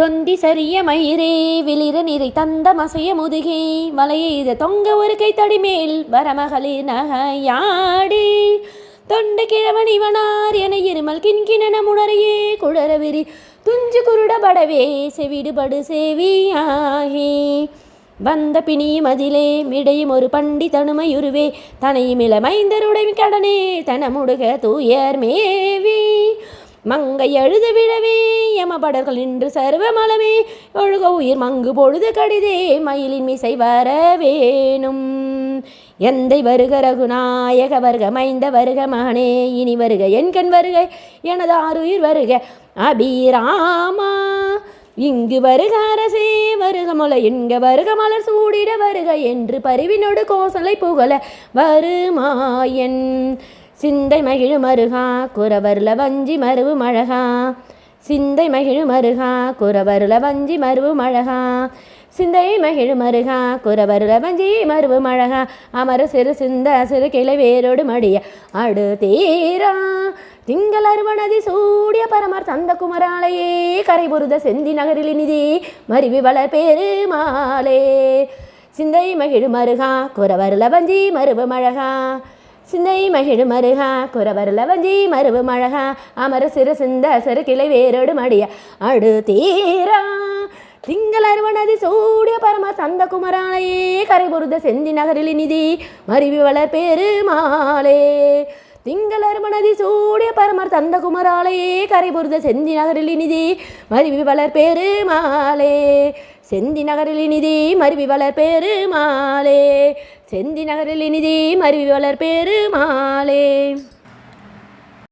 தொந்தி சரிய மயிரே விளிர நிறை தந்த மசைய முதுகே வலையெய்த தொங்க ஒரு கை மேல் வரமகளிர் நகையாடி. தொண்டு கிழவன் இவனார் என இருமல் கிண்கிணன முணரையே குழறவிரி துஞ்சு குருட படவே செவிடுபடு சேவியாகி. வந்த பிணியும் அதிலே மிடையும் ஒரு பண்டி தனுமையுருவே தனையும் இளமைந்தருடைய கடனே தனமுடுக தூயர் மேவி. மங்கை எழுத விழவே இன்று சர்வ மலமே ஒழுக உயிர் மங்கு பொழுது கடிதே மயிலின் மிசை வர வேணும். எந்தை வருக ரகுநாயக வருக மைந்த வருக மகனே இனி வருக என் கண் வருக எனது ஆறுயிர் வருக அபிராமா. இங்கு வருக அரசே வருக முல என்க வருக மலர் சூடிட வருக என்று பரிவினோடு கோசலை புகழ வருமாயன். சிந்தை மகிழு மருகா குறவர்ல வஞ்சி மருவு மழகா சிந்தை மகிழு மருகா குறவருள வஞ்சி மருவு மழகா. சிந்தை மகிழு மருகா குறவருள வஞ்சி மருவு மழகா. அமர சிறு சிந்த சிறு கிளை வேரோடு மடிய அடு தீரா. திங்கள் அருவனதி சூடிய பரமர் தந்த குமராலையே கரைபுருத செந்தி நகரில் நிதி மருவி வளர் பெருமாளே சிந்தை மகிழு மருகா குறவருள வஞ்சி மருவு மழகா. சிந்தை மகிழ் மருகா குறவருல வஞ்சி மருவு மழகா அமர சிறு சிந்த சிறு கிளை வேரோடு மடிய அடு தீரா. திங்கள் அருவனதி சூடிய பரம சந்த குமராலையே கரை பொருத செந்தி நகரில் நிதி மருவி வளர் பெருமாளே. திங்கள் அருமனதி சூடிய பரமர் தந்த குமராலையே கரை பொருத செந்தி நகரில் நிதி மருவி வளர் பெருமாளே. செந்தி நகரில் நிதி மருவி வளர் பெருமாளே. செந்தி நகரில் நிதி மருவி வளர் பெருமாளே.